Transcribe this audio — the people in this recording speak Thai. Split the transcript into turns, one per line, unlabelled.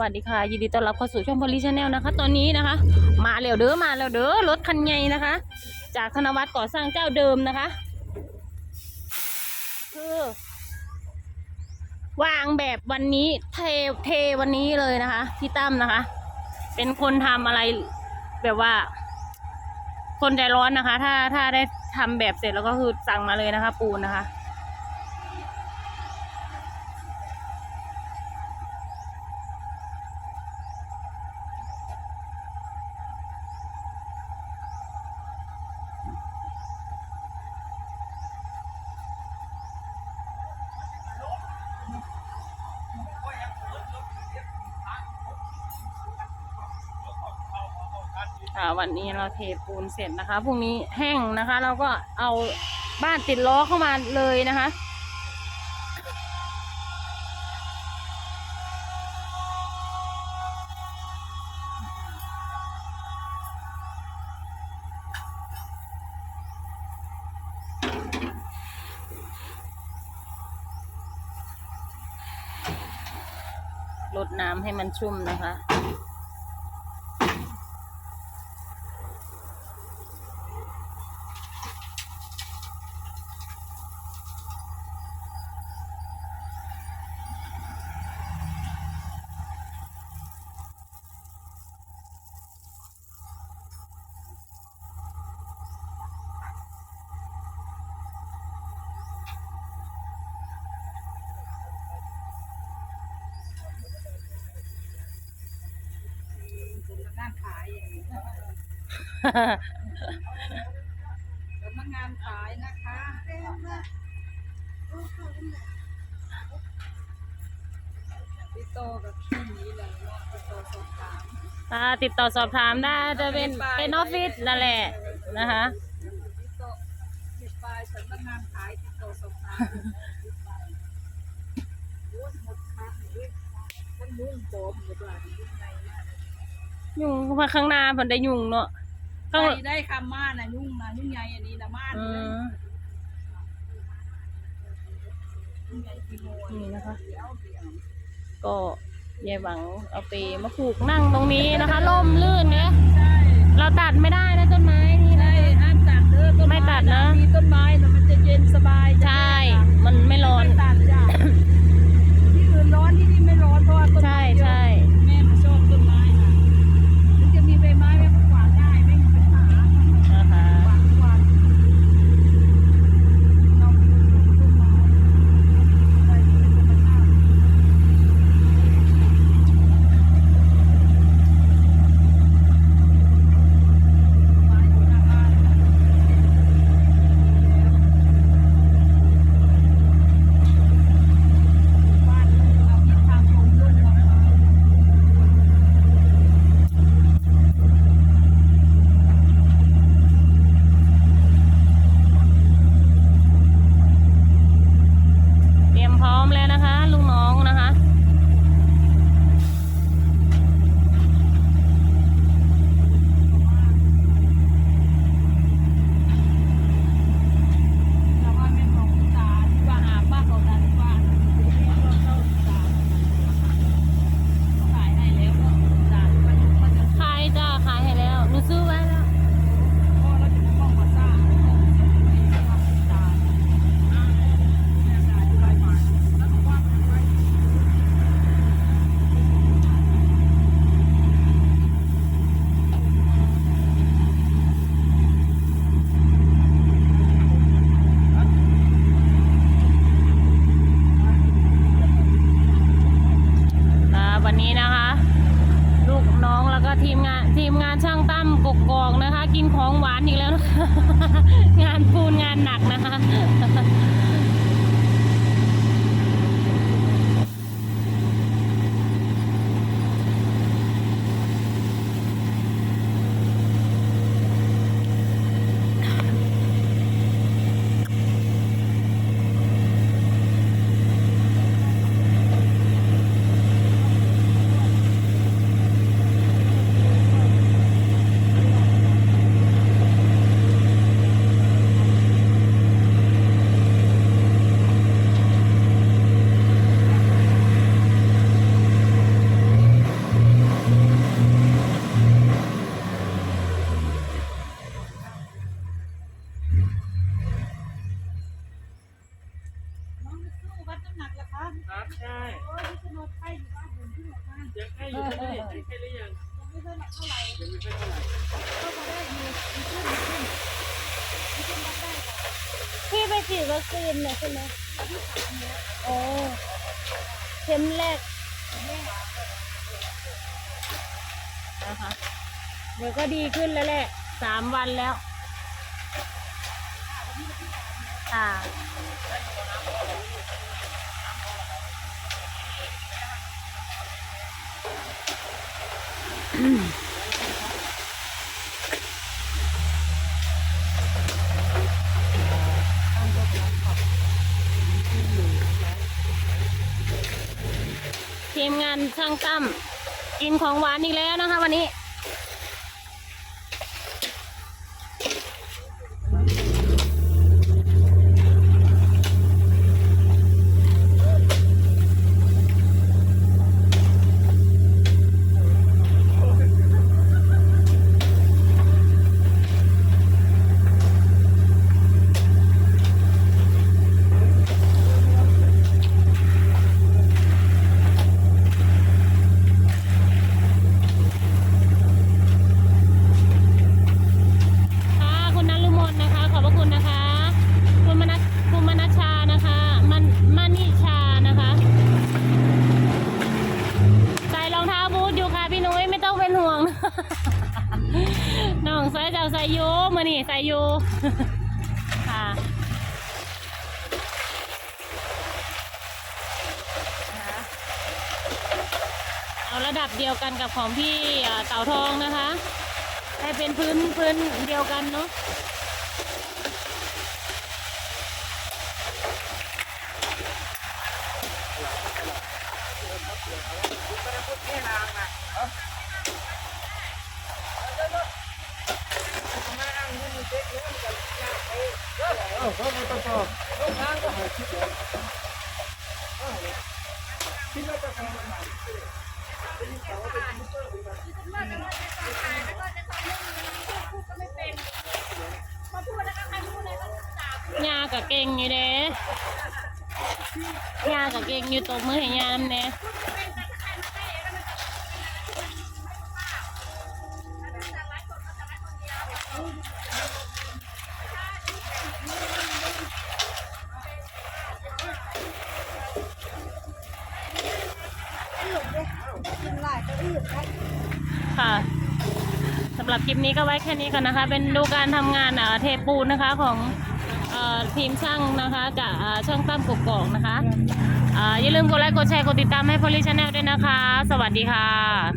วัสดีค่ะ ยินดีต้อนรับเข้าสู่ช่องพลิชแนลนะคะ ตอนนี้นะคะ มาเร็วเด้อมาเร็วเด้อรถคันใหญ่นะคะ จากธนวัฒน์ก่อสร้างเจ้าเดิมนะคะ คือ วางแบบวันนี้เทเทวันนี้เลยนะคะพี่ตั้มนะคะ เป็นคนทำอะไรแบบว่า คนใจร้อนนะคะ ถ้าถ้าได้ทำแบบเสร็จแล้วก็คือสั่งมาเลยนะคะ ปูนนะคะ วันนี้เราเทปูนเสร็จนะคะพรุ่งนี้แห้งนะคะ เราก็เอาบ้านติดล้อเข้ามาเลยนะคะลดน้ำให้มันชุ่มนะคะา
นขายอย่างนี้สำนักงานขายนะคะติดต่อกับที่นี้เลยเนาะติดต่อสอบถาม
อ่าติดต่อสอบถามได้จะเป็นเป็นออฟฟิศนั่นแหละนะคะ
ติดต่อติดไปสำนักงานขายติดต่อสอบถามติดไปโอ้ยหมดคันเลยมันมุ่งโปมหมดหลาย ยุ่งในมาก
ยุงมาข้างหน้าเพิ่นได้ยุงเนาะข้าง
ใครได้คำมานะยุ่งนะยุ่งใหญ่อันนี้นะมาด
อื
เลย
ม
ยุ่งใหญ่กิโล
นี่นะคะ
เดี๋ยวเดี๋ยว
ก็ยายหวังเอาไปมาผูกนั่งตรงนี้นะคะล่มลื่นเนี่ย
ใช่
เราตัดไม่ได้นะต้นไม้นี่นะ
ใช่ห้ามตัดเด้อต้น
ไม่ตัดนะ
มีต้นไม้นะมันจะเย็นสบาย
ใช่ มันไม่ร้อน
ไม่ตัดจ้ะที่อื่นร้อนที่นี่ไม่ร้อนเพราะว่าต้น
ใช่
ไม้เยอะ
ใช่
แม่มาชอบต้นไม้ค่ะถึงจะมีใบไม้แม่ก็กวาดได้ไม่มีปัญหา
นะคะ
กวาดกวาดเราไม่ต้องชอบต้นไม้อะไรที่เป็นธรรมชาติไม้อยู่หน้าบ้านบ้านเรามีทางลงลุ่มมา
เตรียมพร้อมแล้วนะคะลูกน้องนะคะ
เราว่าเป็นของคุณตาที่ว่าหาป้าเขาดันว่าเราเข้าตาขายให้แล้วก็ตาก็ยังก็จะ
ขายจ้าขายให้แล้วหนูซื้อไว้แล้ว
พ่อเราจะมองมาซ่าว่าคุณตาเนี่ยตาที่ไรมาแล้วก็ว่าไว้
อ่าวันนี้นะคะ ลูกน้องแล้วก็ ทีมงานทีมงานช่างตั้มกกอกนะคะ กินของหวานอีกแล้วนะคะงานปูนงานหนักนะคะ
ยังใกล้อยู่ใช่ไหมเนี่ยใกล้หรือยัง
ยังไม่ค่อยเท่าไหร่
ยังไม่ค่อยเท่าไหร่
ก็พอได้อยู่มีขึ้นมีขึ้นมีขึ้นรับได้ก่อน
พี่ไปฉีดวัคซีนเนี่ยใช่ไหม
ที่สามแล้ว
โอ้เข็มแรก
แม่
นะคะเดี๋ยวก็ดีขึ้นแล้วแหละสามวันแล้วค่ะ ทีมงานช่างตั้มกินของหวานอีกแล้วนะคะ วันนี้ ค่ะคุณนรุมนนะคะ ขอบพระคุณนะคะ คุณมนัสคุณมนัชชานะคะ มันมานิชานะคะ ใส่รองเท้าบูทอยู่ค่ะพี่นุ้ยไม่ต้องเป็นห่วง น้องใส่เจ้าใส่ยูมือนี่ใส่ยูค่ะเอาระดับเดียวกันกับของพี่เต่าทองนะคะ ให้เป็นพื้นพื้นเดียวกันเนาะ
ว่ากันว่าจะต้องถ่ายา
กับเก่งอยู่เด้ยากับเก่งอยู่ตบมือให้ยามเน่
เป็นแค่ะสำ
หรับคลิปนี้ก็ไว้แค่นี้ก่อนนะคะ เป็นดูการทำงานเทปูนนะคะของทีมช่างนะคะจากเอ่อช่างตั้มกกอกนะคะอ่าอย่าลืมกดไลค์กดแชร์กดติดตามให้พลิชแนลด้วยนะคะ สวัสดีค่ะ